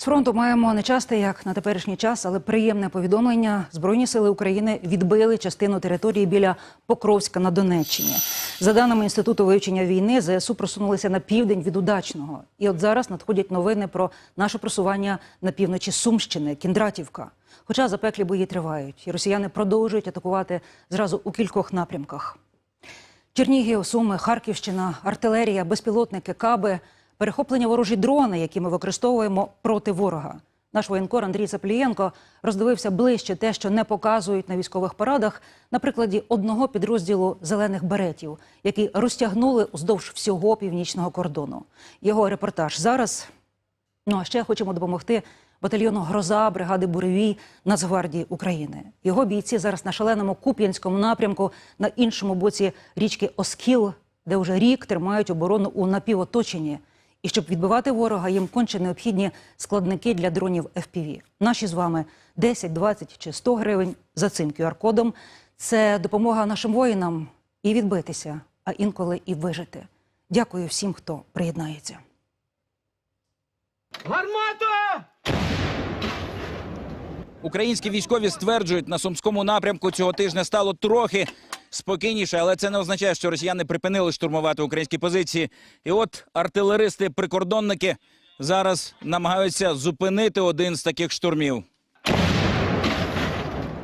З фронту маємо нечасте, як на теперішній час, але приємне повідомлення. Збройні сили України відбили частину території біля Покровська на Донеччині. За даними інституту вивчення війни, ЗСУ просунулися на південь від удачного. І от зараз надходять новини про наше просування на півночі Сумщини, Кіндратівка. Хоча запеклі бої тривають, і росіяни продовжують атакувати зразу у кількох напрямках. Чернігів, Суми, Харківщина, артилерія, безпілотники, каби, перехоплення ворожі дрони, які ми використовуємо проти ворога. Наш воєнкор Андрій Цаплієнко роздивився ближче те, що не показують на військових парадах, на прикладі одного підрозділу зелених беретів, які розтягнули уздовж всього північного кордону. Його репортаж зараз. Ну а ще хочемо допомогти батальйону Гроза бригади Буревій Нацгвардії України. Його бійці зараз на шаленому Куп'янському напрямку на іншому боці річки Оскіл, де вже рік тримають оборону у напівоточенні. І щоб відбивати ворога, їм конче необхідні складники для дронів FPV. Наші з вами 10, 20 чи 100 гривень за цим QR-кодом. Це допомога нашим воїнам і відбитися, а інколи і вижити. Дякую всім, хто приєднається. Гармата! Українські військові стверджують, на сумському напрямку цього тижня стало трохи спокійніше, але це не означає, що росіяни припинили штурмувати українські позиції. І от артилеристи-прикордонники зараз намагаються зупинити один з таких штурмів.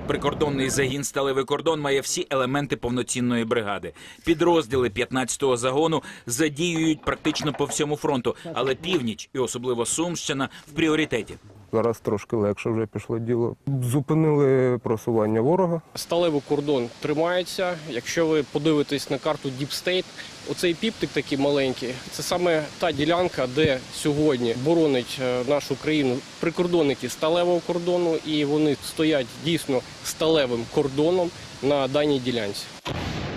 Прикордонний загін «Сталевий кордон» має всі елементи повноцінної бригади. Підрозділи 15-го загону задіюють практично по всьому фронту, але північ і особливо Сумщина в пріоритеті. Зараз трошки легше вже пішло діло. Зупинили просування ворога. Сталевий кордон тримається. Якщо ви подивитесь на карту State, оцей піптик такий маленький, це саме та ділянка, де сьогодні боронить е, нашу країну прикордонники сталевого кордону, і вони стоять дійсно сталевим кордоном на даній ділянці.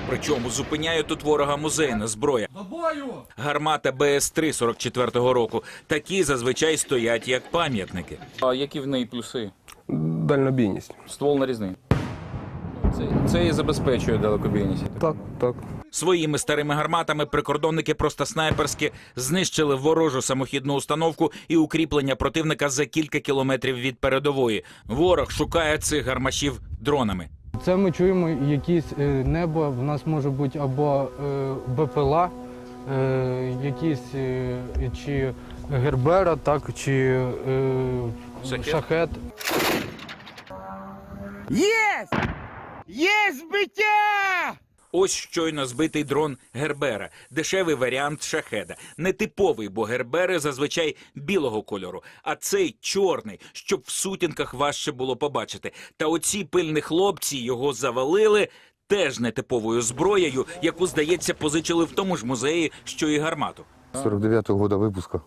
Причому зупиняє тут ворога музейна зброя. Бою! Гармата БС-3 44-го року. Такі зазвичай стоять як пам'ятники. А які в неї плюси? Дальнобійність. Ствол нарізний. Це, це і забезпечує далекобійність. Так, так. Своїми старими гарматами прикордонники просто снайперськи знищили ворожу самохідну установку і укріплення противника за кілька кілометрів від передової. Ворог шукає цих гармашів дронами. Це ми чуємо якісь е, небо. В нас може бути або е, БПЛА, е, якісь чи Гербера, так, чи Шахет? шахет. ЄС Є збиття! Ось щойно збитий дрон Гербера, дешевий варіант шахеда. Нетиповий, бо гербери зазвичай білого кольору, а цей чорний, щоб в сутінках важче було побачити. Та оці пильні хлопці його завалили теж нетиповою зброєю, яку, здається, позичили в тому ж музеї, що і гармату. 49-го года випуска.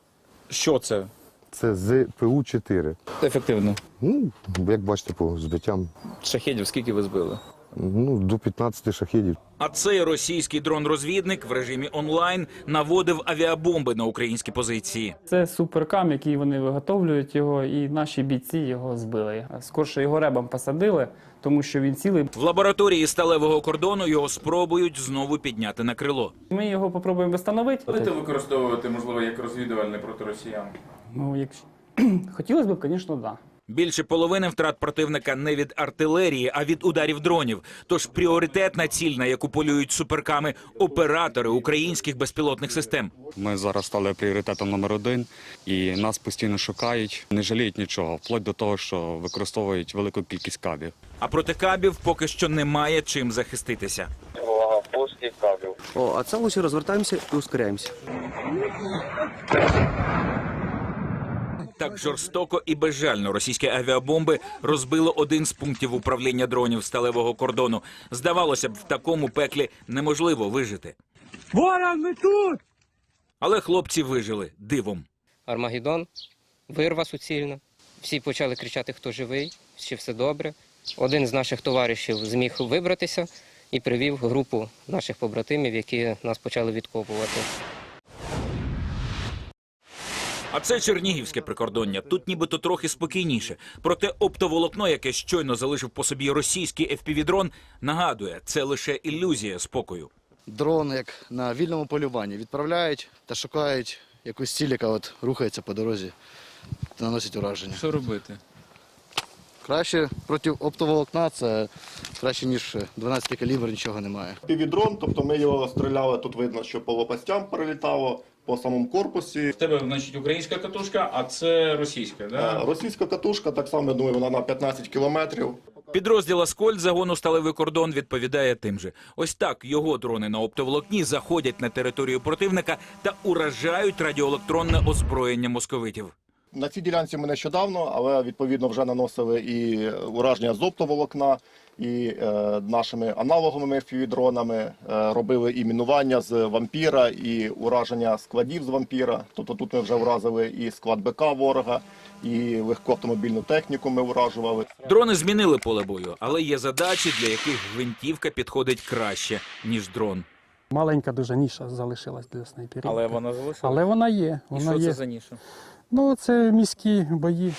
Що це? Це ЗПУ-4. Ефективно. Ну, як бачите, по збиттям, Шахедів скільки ви збили? Ну, до 15 шахедів. А цей російський дрон-розвідник в режимі онлайн наводив авіабомби на українські позиції. Це суперкам, який вони виготовлюють його, і наші бійці його збили. Скорше його ребом посадили, тому що він цілий. В лабораторії сталевого кордону його спробують знову підняти на крило. Ми його попробуємо встановити. Будете використовувати, можливо, як розвідувальне проти росіян? Ну, якщо хотілося б, звісно, так. Да. Більше половини втрат противника не від артилерії, а від ударів дронів. Тож пріоритетна ціль, на яку полюють суперками оператори українських безпілотних систем. Ми зараз стали пріоритетом номер один, і нас постійно шукають, не жаліють нічого, вплоть до того, що використовують велику кількість кабів. А проти кабів поки що немає чим захиститися. О, а це ось розвертаємося і ускоряємося. Так жорстоко і безжально російські авіабомби розбили один з пунктів управління дронів сталевого кордону. Здавалося б, в такому пеклі неможливо вижити. Ворон, ми тут! Але хлопці вижили дивом. Армагеддон, вирва суцільна. Всі почали кричати, хто живий, чи все добре. Один з наших товаришів зміг вибратися і привів групу наших побратимів, які нас почали відкопувати. А це Чернігівське прикордоння. Тут нібито трохи спокійніше. Проте оптоволокно, яке щойно залишив по собі російський FPV-дрон, нагадує, це лише ілюзія спокою. Дрон, як на вільному полюванні, відправляють та шукають якусь ціль, яка от рухається по дорозі та наносять ураження. Що робити? Краще проти оптоволокна це краще, ніж 12 калібр, нічого немає. Півідрон, тобто ми його стріляли, тут видно, що по лопастям перелітало, по самому корпусі. В тебе, значить, українська катушка, а це російська, Да? Російська катушка, так само, я думаю, вона на 15 кілометрів. Підрозділ Аскольд загону сталевий кордон відповідає тим же. Ось так його дрони на оптоволокні заходять на територію противника та уражають радіоелектронне озброєння московитів. На цій ділянці ми нещодавно, але відповідно вже наносили і ураження з оптоволокна, і е, нашими аналоговими FPV-дронами, е, робили і мінування з вампіра, і ураження складів з вампіра. Тобто тут ми вже вразили і склад БК ворога, і легку автомобільну техніку ми уражували. Дрони змінили поле бою, але є задачі, для яких гвинтівка підходить краще ніж дрон. Маленька дуже ніша залишилась для снайперів. Але вона залишилася. Але вона є. І що є. це за ніша? Ну, це міські бої.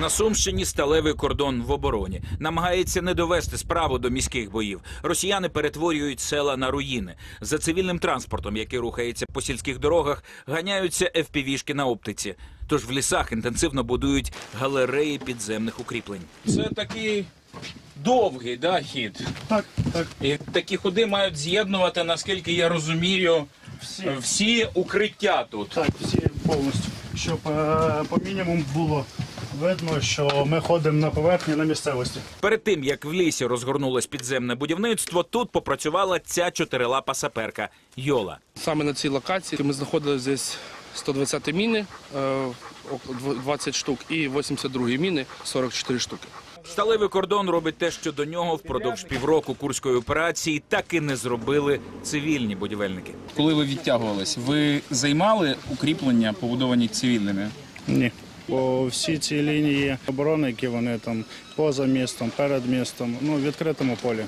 На Сумщині сталевий кордон в обороні намагається не довести справу до міських боїв. Росіяни перетворюють села на руїни. За цивільним транспортом, який рухається по сільських дорогах, ганяються FPV-шки на оптиці. Тож в лісах інтенсивно будують галереї підземних укріплень. Це такий довгий да, хід. Так, так. І такі ходи мають з'єднувати, наскільки я розумію, Всі. всі укриття тут. Так, всі повністю. Щоб е, по мінімуму було видно, що ми ходимо на поверхні на місцевості. Перед тим як в лісі розгорнулось підземне будівництво, тут попрацювала ця чотирилапа саперка Йола. Саме на цій локації ми знаходилися десь 120 міни, е, 20 штук, і 82 міни, 44 штуки. Сталевий кордон робить те, що до нього впродовж півроку курської операції так і не зробили цивільні будівельники. Коли ви відтягувались, ви займали укріплення, побудовані цивільними? Ні. По всі ці лінії оборони, які вони там поза містом, перед містом, ну в відкритому полі.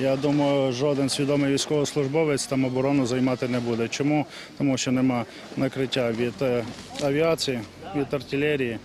Я думаю, жоден свідомий військовослужбовець там оборону займати не буде. Чому? Тому що нема накриття від е, авіації, від артилерії,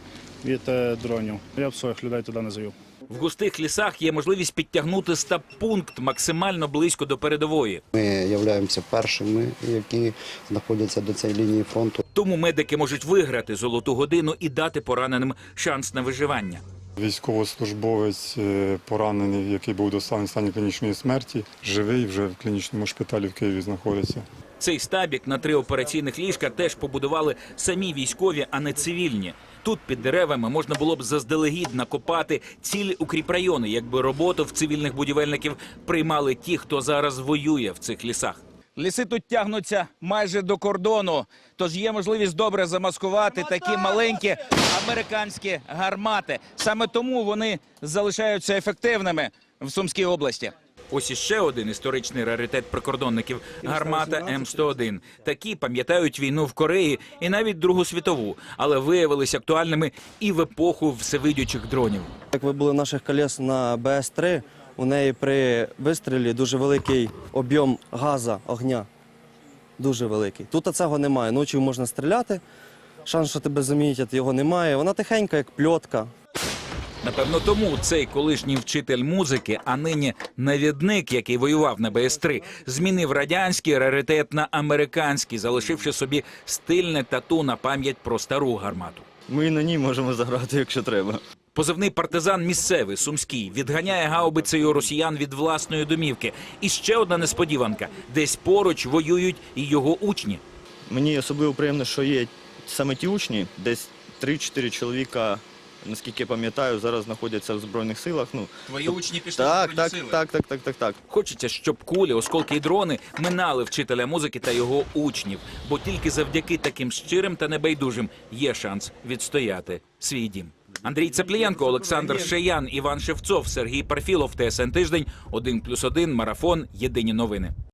від е, дронів. Я б своїх людей туди не завів. В густих лісах є можливість підтягнути стаб-пункт максимально близько до передової. Ми являємося першими, які знаходяться до цієї лінії фронту. Тому медики можуть виграти золоту годину і дати пораненим шанс на виживання. Військовослужбовець е, поранений, який був доставлений в стані клінічної смерті, живий вже в клінічному шпиталі в Києві знаходиться. Цей стабік на три операційних ліжка теж побудували самі військові, а не цивільні. Тут під деревами можна було б заздалегідь накопати цілі укріпрайони, якби роботу в цивільних будівельників приймали ті, хто зараз воює в цих лісах. Ліси тут тягнуться майже до кордону, тож є можливість добре замаскувати такі маленькі американські гармати. Саме тому вони залишаються ефективними в Сумській області. Ось іще один історичний раритет прикордонників гармата М101. Такі пам'ятають війну в Кореї і навіть Другу світову, але виявилися актуальними і в епоху всевидючих дронів. Як ви були наших колес на БС-3, у неї при вистрілі дуже великий об'єм газу, огня. Дуже великий. Тут цього немає. Ночі можна стріляти. Шанс, що тебе замітять, його немає. Вона тихенька, як пльотка. Напевно, тому цей колишній вчитель музики, а нині навідник, який воював на БС-3, змінив радянський раритет на американський, залишивши собі стильне тату на пам'ять про стару гармату. Ми і на ній можемо заграти, якщо треба. Позивний партизан місцевий сумський відганяє гаубицею росіян від власної домівки. І ще одна несподіванка: десь поруч воюють і його учні. Мені особливо приємно, що є саме ті учні, десь 3-4 чоловіка, наскільки я пам'ятаю, зараз знаходяться в Збройних силах. Ну, Твої учні пішли так, так, так, так, так, так, так. Хочеться, щоб кулі, осколки і дрони минали вчителя музики та його учнів, бо тільки завдяки таким щирим та небайдужим є шанс відстояти свій дім. Андрій Цеплієнко, Олександр Шеян, Іван Шевцов, Сергій Парфілов, ТСН Тиждень, 1+,1, Марафон, Єдині новини.